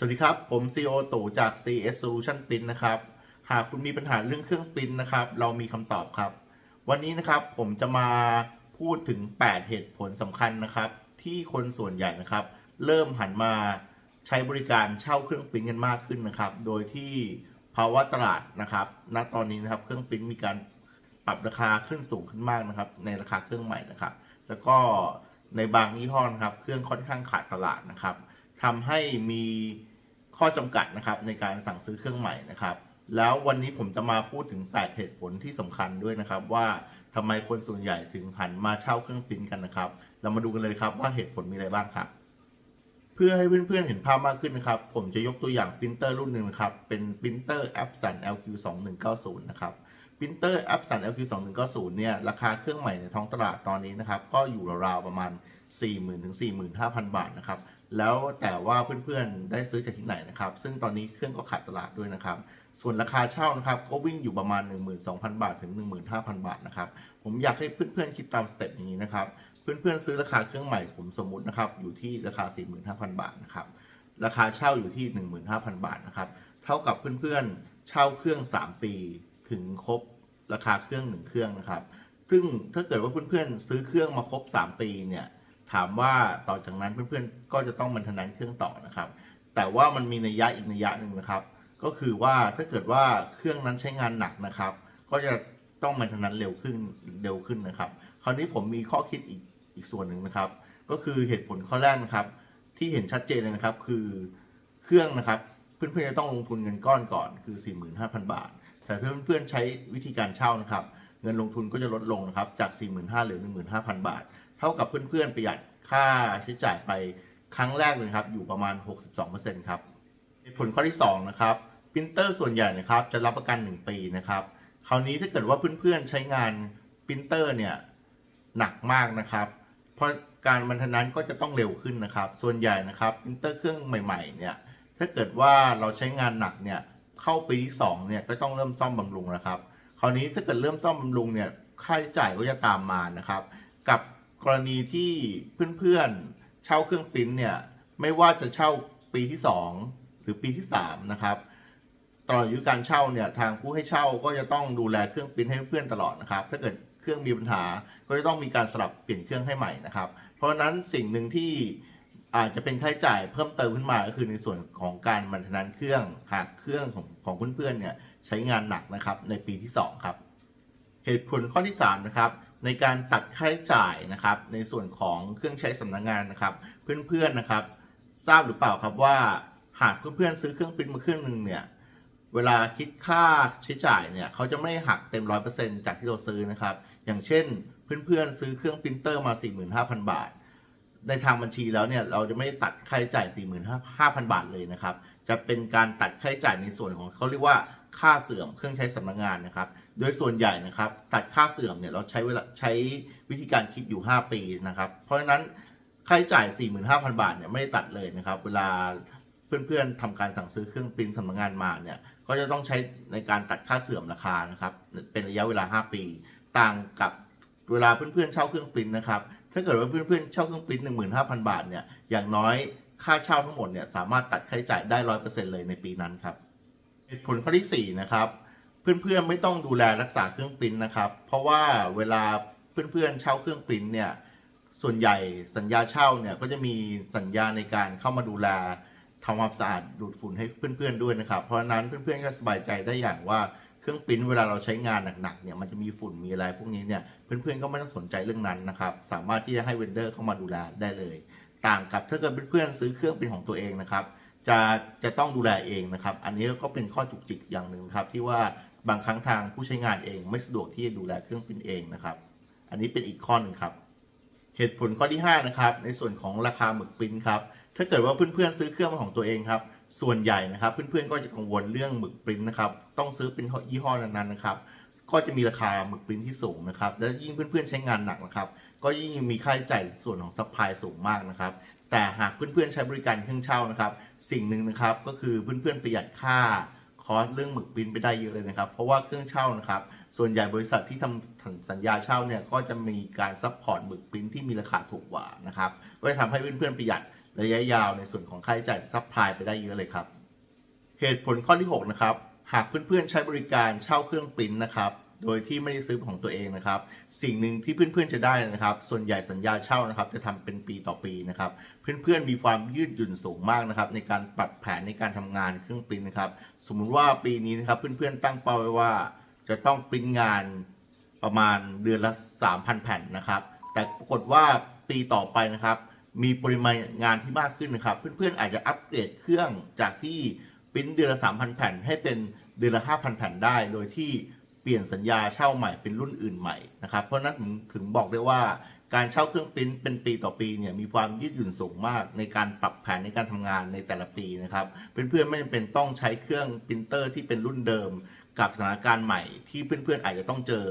สวัสดีครับ ผม CEO ตู่จาก CS Solution Print นะครับ หากคุณมีปัญหาเรื่องเครื่องปริ้นนะครับ เรามีคำตอบครับ วันนี้นะครับผมจะมาพูดถึง 8 เหตุผลสำคัญนะครับ ที่คนส่วนใหญ่นะครับ เริ่มหันมาใช้บริการเช่าเครื่องปริ้นกันมากขึ้นนะครับ โดยที่ภาวะตลาดนะครับ ณ ตอนนี้นะครับเครื่องปริ้นมีการปรับราคาขึ้นสูงขึ้นมากนะครับ ในราคาเครื่องใหม่นะครับ แล้วก็ในบางยี่ห้อนะครับ เครื่องค่อนข้างขาดตลาดนะครับทำให้มี ข้อจำกัดนะครับในการสั่งซื้อเครื่องใหม่นะครับ แล้ววันนี้ผมจะมาพูดถึง 8 เหตุผลที่สำคัญด้วยนะครับ ว่าทำไมคนส่วนใหญ่ถึงหันมาเช่าเครื่องปริ้นกันนะครับ เรามาดูกันเลยครับว่าเหตุผลมีอะไรบ้างครับ เพื่อให้เพื่อนๆเห็นภาพมากขึ้นนะครับ ผมจะยกตัวอย่างปรินเตอร์รุ่นหนึ่งนะครับ เป็นปรินเตอร์ Epson LQ2190 นะครับปรินเตอร์ Epson LQ2190 เนี่ยราคาเครื่องใหม่ในท้องตลาดตอนนี้นะครับ ก็อยู่ราวๆประมาณ 40,000ถึง45,000 บาทนะครับ แล้วแต่ว่าเพื่อนๆได้ซื้อจากที่ไหนนะครับ ซึ่งตอนนี้เครื่องก็ขาดตลาดด้วยนะครับ ส่วนราคาเช่านะครับก็วิ่งอยู่ประมาณ 12,000 บาทถึง 15,000 บาทนะครับ ผมอยากให้เพื่อนๆคิดตามสเต็ปอย่างนี้นะครับ เพื่อนๆซื้อราคาเครื่องใหม่ผมสมมุตินะครับอยู่ที่ราคา 45,000 บาทนะครับ ราคาเช่าอยู่ที่ 15,000 บาทนะครับ เท่ากับเพื่อนๆเช่าเครื่อง 3 ปีถึงครบราคาเครื่อง 1 เครื่องนะครับ ซึ่งถ้าเกิดว่าเพื่อนๆซื้อเครื่องมาครบ 3 ปีเนี่ย ถามว่าต่อจากนั้นเพื่อนๆก็จะต้องมันทนานเครื่องต่อนะครับ แต่ว่ามันมีนัยยะอีกนัยยะหนึ่งนะครับ ก็คือว่าถ้าเกิดว่าเครื่องนั้นใช้งานหนักนะครับ ก็จะต้องมันทนานเร็วขึ้นเร็วขึ้นนะครับ คราวนี้ผมมีข้อคิดอีกอีกส่วนหนึ่งนะครับ ก็คือเหตุผลข้อแรกนะครับ ที่เห็นชัดเจนเลยนะครับ คือเครื่องนะครับเพื่อนๆจะต้องลงทุนเงินก้อนก่อนคือ 45,000 บาท แต่ถ้าเพื่อนๆใช้วิธีการเช่านะครับ เงินลงทุนก็จะลดลงนะครับจาก 45,000เหลือ 15,000 บาท เท่ากับเพื่อนๆประหยัดค่าใช้จ่ายไปครั้งแรกเลยครับ อยู่ประมาณ 62%ครับผลข้อที่ 2 นะครับปรินเตอร์ส่วนใหญ่นะครับ จะรับประกัน 1 ปีนะครับ คราวนี้ถ้าเกิดว่าเพื่อนๆใช้งานปรินเตอร์เนี่ยหนักมากนะครับ เพราะการบรรทนั้นก็จะต้องเร็วขึ้นนะครับ ส่วนใหญ่นะครับปรินเตอร์เครื่องใหม่ๆเนี่ยถ้าเกิดว่าเราใช้งานหนักเนี่ยเข้าปีที่2เนี่ยก็ต้องเริ่มซ่อมบำรุงแล้วครับ คราวนี้ถ้าเกิดเริ่มซ่อมบำรุงเนี่ยค่าใช้จ่ายก็จะตามมานะครับ กับ กรณีที่เพื่อนๆ เช่าเครื่องปริ้นเนี่ย ไม่ว่าจะเช่าปีที่ 2 หรือปีที่ 3 นะครับตลอดอายุการเช่าเนี่ยทางผู้ให้เช่าก็จะต้องดูแลเครื่องปริ้นให้เพื่อนตลอดนะครับ ถ้าเกิดเครื่องมีปัญหาก็จะต้องมีการสลับเปลี่ยนเครื่องให้ใหม่นะครับ เพราะฉะนั้นสิ่งหนึ่งที่อาจจะเป็นค่าใช้จ่ายเพิ่มเติมขึ้นมาก็คือในส่วนของการมันทนานเครื่องหากเครื่องของของเพื่อนๆเนี่ยใช้งานหนักนะครับในปีที่สองครับ เหตุผลข้อที่ 3 นะครับ ในการตัดค่าใช้จ่ายนะครับ ในส่วนของเครื่องใช้สำนักงานนะครับ เพื่อนๆนะครับ ทราบหรือเปล่าครับว่าหากเพื่อนๆซื้อเครื่องปริ้นมาเครื่องหนึ่งเนี่ยเวลาคิดค่าใช้จ่ายเนี่ยเขาจะไม่หักเต็ม100%จากที่เราซื้อนะครับ อย่างเช่นเพื่อนๆซื้อเครื่องปรินเตอร์มา 45,000 บาท ในทางบัญชีแล้วเนี่ยเราจะไม่ได้ตัดค่าใช้จ่าย 45,000 บาทเลยนะครับ จะเป็นการตัดค่าใช้จ่ายในส่วนของเขาเรียกว่าค่าเสื่อมเครื่องใช้สำนักงานนะครับ โดยส่วนใหญ่นะครับตัดค่าเสื่อมเนี่ยเราใช้เวลาใช้วิธีการคิดอยู่ 5 ปีนะครับ เพราะฉะนั้นค่าใช้จ่าย 45,000 บาทเนี่ยไม่ได้ตัดเลยนะครับ เวลาเพื่อนๆทำการสั่งซื้อเครื่องปริ้นสำนักงานมาเนี่ยก็จะต้องใช้ในการตัดค่าเสื่อมราคานะครับ เป็นระยะเวลา 5 ปี ต่างกับเวลาเพื่อนๆเช่าเครื่องปริ้นนะครับถ้าเกิดว่าเพื่อนๆเช่าเครื่องปริ้น15,000 บาทเนี่ยอย่างน้อยค่าเช่าทั้งหมดเนี่ยสามารถตัดค่าใช้จ่ายได้100%เลยในปีนั้นครับเหตุผลข้อที่4นะครับ เพื่อนๆไม่ต้องดูแลรักษาเครื่องปริ้นนะครับ เพราะว่าเวลาเพื่อนๆเช่าเครื่องปริ้นเนี่ยส่วนใหญ่สัญญาเช่าเนี่ยก็จะมีสัญญาในการเข้ามาดูแลทำความสะอาดดูดฝุ่นให้เพื่อนๆด้วยนะครับ เพราะฉะนั้นเพื่อนๆก็สบายใจได้อย่างว่าเครื่องปริ้นเวลาเราใช้งานหนักๆเนี่ยมันจะมีฝุ่นมีอะไรพวกนี้เนี่ยเพื่อนๆก็ไม่ต้องสนใจเรื่องนั้นนะครับ สามารถที่จะให้เวนเดอร์เข้ามาดูแลได้เลย ต่างกับถ้าเกิดเพื่อนๆซื้อเครื่องเป็นของตัวเองนะครับ จะจะต้องดูแลเองนะครับ อันนี้ก็เป็นข้อจุกจิกอย่างหนึ่งครับที่ว่า บางครั้งทางผู้ใช้งานเองไม่สะดวกที่จะดูแลเครื่องปริ้นเองนะครับ อันนี้เป็นอีกข้อหนึ่งครับ เหตุผลข้อที่ 5 นะครับ ในส่วนของราคาหมึกปริ้นครับถ้าเกิดว่าเพื่อนๆซื้อเครื่องของตัวเองครับ ส่วนใหญ่นะครับ เพื่อนๆก็จะกังวลเรื่องหมึกปริ้นนะครับ ต้องซื้อเป็นยี่ห้อนั้นๆนะครับ ก็จะมีราคาหมึกปริ้นที่สูงนะครับ และยิ่งเพื่อนๆใช้งานหนักนะครับ ก็ยิ่งมีค่าใช้จ่ายส่วนของซัพพลายสูงมากนะครับ แต่หากเพื่อนๆใช้บริการเครื่องเช่านะครับ สิ่งหนึ่งนะครับก็คือเพื่อนๆประหยัดค่า คอสเรื่องหมึกบินไปได้เยอะเลยนะครับ เพราะว่าเครื่องเช่านะครับ ส่วนใหญ่บริษัทที่ทำสัญญาเช่าเนี่ยก็จะมีการซัพพอร์ตหมึกบินที่มีราคาถูกกว่านะครับก็จะทำให้เพื่อนๆประหยัดระยะยาวในส่วนของค่าใช้จ่ายซัพพลายไปได้เยอะเลยครับ เหตุผลข้อที่ 6 นะครับ หากเพื่อนๆใช้บริการเช่าเครื่องปริ้นนะครับ โดยที่ไม่ได้ซื้อของตัวเองนะครับ สิ่งหนึ่งที่เพื่อนๆจะได้นะครับ ส่วนใหญ่สัญญาเช่านะครับ จะทำเป็นปีต่อปีนะครับ เพื่อนๆมีความยืดหยุ่นสูงมากนะครับ ในการปรับแผนในการทำงานเครื่องปริ้นนะครับ สมมุติว่าปีนี้นะครับเพื่อนๆตั้งเป้าไว้ว่า จะต้องปริ้นงานประมาณเดือนละ 3,000 แผ่นนะครับ แต่ปรากฏว่าปีต่อไปนะครับ มีปริมาณงานที่มากขึ้นนะครับ เพื่อนๆอาจจะอัปเกรดเครื่องจากที่ปริ้นเดือนละ 3,000 แผ่นให้เป็นเดือนละ 5,000 แผ่นได้ โดยที่ ปลี่ยนสัญญาเช่าใหม่เป็นรุ่นอื่นใหม่นะครับ เพราะนั้นถึงบอกได้ว่าการเช่าเครื่องปริ้นเป็นปีต่อปีเนี่ยมีความยืดหยุ่นสูงมากในการปรับแผนในการทำงานในแต่ละปีนะครับเพื่อนๆไม่จำเป็นต้องใช้เครื่องปรินเตอร์ที่เป็นรุ่นเดิม กับสถานการณ์ใหม่ที่เพื่อนๆอาจจะต้องเจอ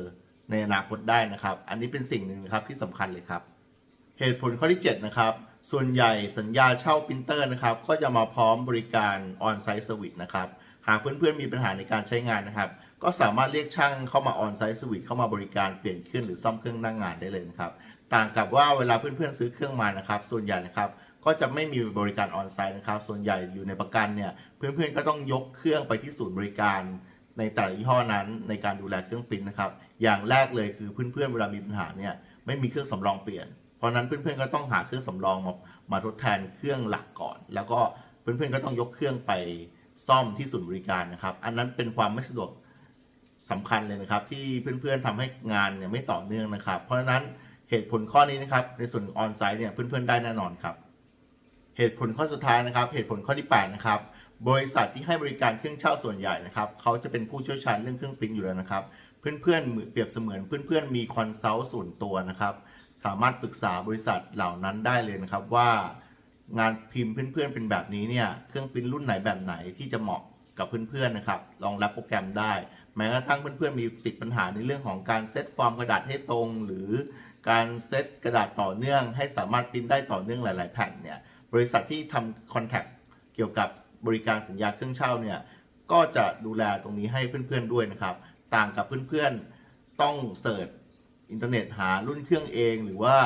ในอนาคตได้นะครับ อันนี้เป็นสิ่งหนึ่งนะครับที่สำคัญเลยครับ เหตุผลข้อที่7นะครับส่วนใหญ่สัญญาเช่าปรินเตอร์นะครับก็จะมาพร้อมบริการ On-Site Service นะครับหากเพื่อนๆมีปัญหาในการใช้งานนะครับ ก็สามารถเรียกช่างเข้ามา On-Site Service เข้ามาบริการเปลี่ยนเครื่องหรือซ่อมเครื่องหนั่งงานได้เลยนะครับ ต่างกับว่าเวลาเพื่อนๆซื้อเครื่องมานะครับ ส่วนใหญ่นะครับก็จะไม่มีบริการออนไซต์นะครับ ส่วนใหญ่อยู่ในประกันเนี่ยเพื่อนๆก็ต้องยกเครื่องไปที่ศูนย์บริการในแต่ละยี่ห้อนั้นในการดูแลเครื่องปริ้นนะครับ อย่างแรกเลยคือเพื่อนๆเวลามีปัญหาเนี่ยไม่มีเครื่องสำรองเปลี่ยน เพราะฉะนั้นเพื่อนๆก็ต้องหาเครื่องสำรองมามาทดแทนเครื่องหลักก่อน แล้วก็เพื่อนๆก็ต้องยกเครื่องไปซ่อมที่ศูนย์บริการนะครับ อันนั้นเป็นความไม่สะดวก สำคัญเลยนะครับ ที่เพื่อนๆทำให้งานเนี่ยไม่ต่อเนื่องนะครับ เพราะฉะนั้นเหตุผลข้อนี้นะครับ ในส่วนออนไซต์เนี่ยเพื่อนๆได้แน่นอนครับ เหตุผลข้อสุดท้ายนะครับ เหตุผลข้อที่8นะครับบริษัทที่ให้บริการเครื่องเช่าส่วนใหญ่นะครับเขาจะเป็นผู้เชี่ยวชาญเรื่องเครื่องปริ้นอยู่แล้วนะครับ เพื่อนๆเหมือนเปรียบเสมือนเพื่อนๆมีคอนซัลท์ส่วนตัวนะครับ สามารถปรึกษาบริษัทเหล่านั้นได้เลยนะครับว่างานพิมพ์เพื่อนๆเป็นแบบนี้เนี่ยเครื่องปริ้นรุ่นไหนแบบไหนที่จะเหมาะกับเพื่อนๆนะครับรองรับโปรแกรมได้ แม้กระทั่งเพื่อนๆมีติดปัญหาในเรื่องของการเซตฟอร์มกระดาษให้ตรง หรือการเซตกระดาษต่อเนื่อง ให้สามารถปริ้นได้ต่อเนื่องหลาย ๆ แผ่นเนี่ยบริษัทที่ทำคอนแทคเกี่ยวกับบริการสัญญาเครื่องเช่าเนี่ยก็จะดูแลตรงนี้ให้เพื่อนๆด้วยนะครับ ต่างกับเพื่อนๆต้องเสิร์ชอินเทอร์เน็ตหารุ่นเครื่องเอง หรือว่า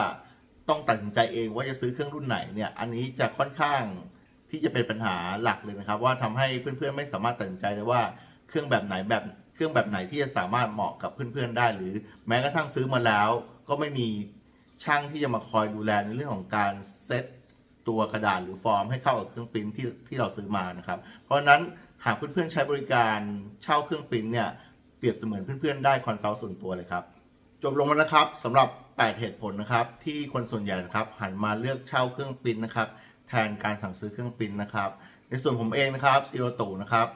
ต้องตัดสินใจเองว่าจะซื้อเครื่องรุ่นไหนเนี่ยอันนี้จะค่อนข้างที่จะเป็นปัญหาหลักเลยนะครับ ว่าทำให้เพื่อนๆไม่สามารถตัดสินใจได้ว่าเครื่องแบบไหนแบบ เครื่องแบบไหนที่จะสามารถเหมาะกับเพื่อนๆได้ หรือแม้กระทั่งซื้อมาแล้ว ก็ไม่มีช่างที่จะมาคอยดูแลในเรื่องของการเซตตัวกระดาษหรือฟอร์มให้เข้ากับเครื่องปริ้นที่ที่เราซื้อมานะครับ เพราะฉะนั้นหากเพื่อนๆใช้บริการเช่าเครื่องปริ้นเนี่ยเปรียบเสมือนเพื่อนๆได้คอนซัลท์ส่วนตัวเลยครับจบลงแล้วนะครับสำหรับ 8 เหตุผลนะครับ ที่คนส่วนใหญ่นะครับหันมาเลือกเช่าเครื่องปริ้นนะครับ แทนการสั่งซื้อเครื่องปริ้นนะครับ ในส่วนผมเองนะครับซีโรตูนะครับ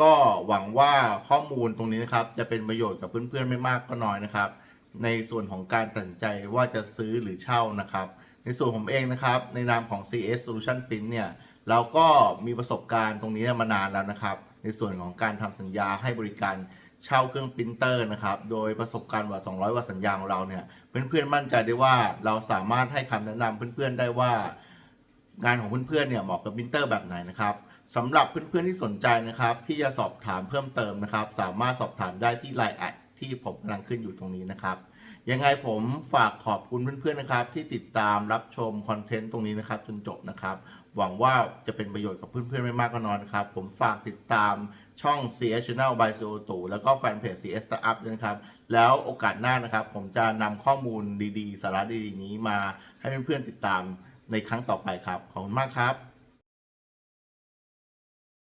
ก็หวังว่าข้อมูลตรงนี้นะครับ จะเป็นประโยชน์กับเพื่อนๆไม่มากก็น้อยนะครับ ในส่วนของการตัดใจว่าจะซื้อหรือเช่านะครับ ในส่วนผมเองนะครับ ในนามของ CS Solution Print เนี่ยเราก็มีประสบการณ์ตรงนี้มานานแล้วนะครับ ในส่วนของการทำสัญญาให้บริการเช่าเครื่องปรินเตอร์นะครับ โดยประสบการณ์กว่า 200กว่าสัญญาของเราเนี่ย เพื่อนๆมั่นใจได้ว่าเราสามารถให้คำแนะนำเพื่อนๆได้ว่างานของเพื่อนๆเนี่ยเหมาะกับปรินเตอร์แบบไหนนะครับ สำหรับเพื่อนๆที่สนใจนะครับ ที่จะสอบถามเพิ่มเติมนะครับ สามารถสอบถามได้ที่ Line แอดที่ผมกำลังขึ้นอยู่ตรงนี้นะครับ ยังไงผมฝากขอบคุณเพื่อนๆนะครับ ที่ติดตามรับชมคอนเทนต์ตรงนี้นะครับจนจบนะครับ หวังว่าจะเป็นประโยชน์กับเพื่อนๆไม่มากก็น้อยนะครับ ผมฝากติดตามช่อง CS Channel by s o t u แล้วก็แฟนเพจ CS Startup ด้วยนะครับ แล้วโอกาสหน้านะครับ ผมจะนำข้อมูลดีๆ สาระดีๆ นี้มาให้เพื่อนๆติดตามในครั้งต่อไปครับ ขอบคุณมากครับ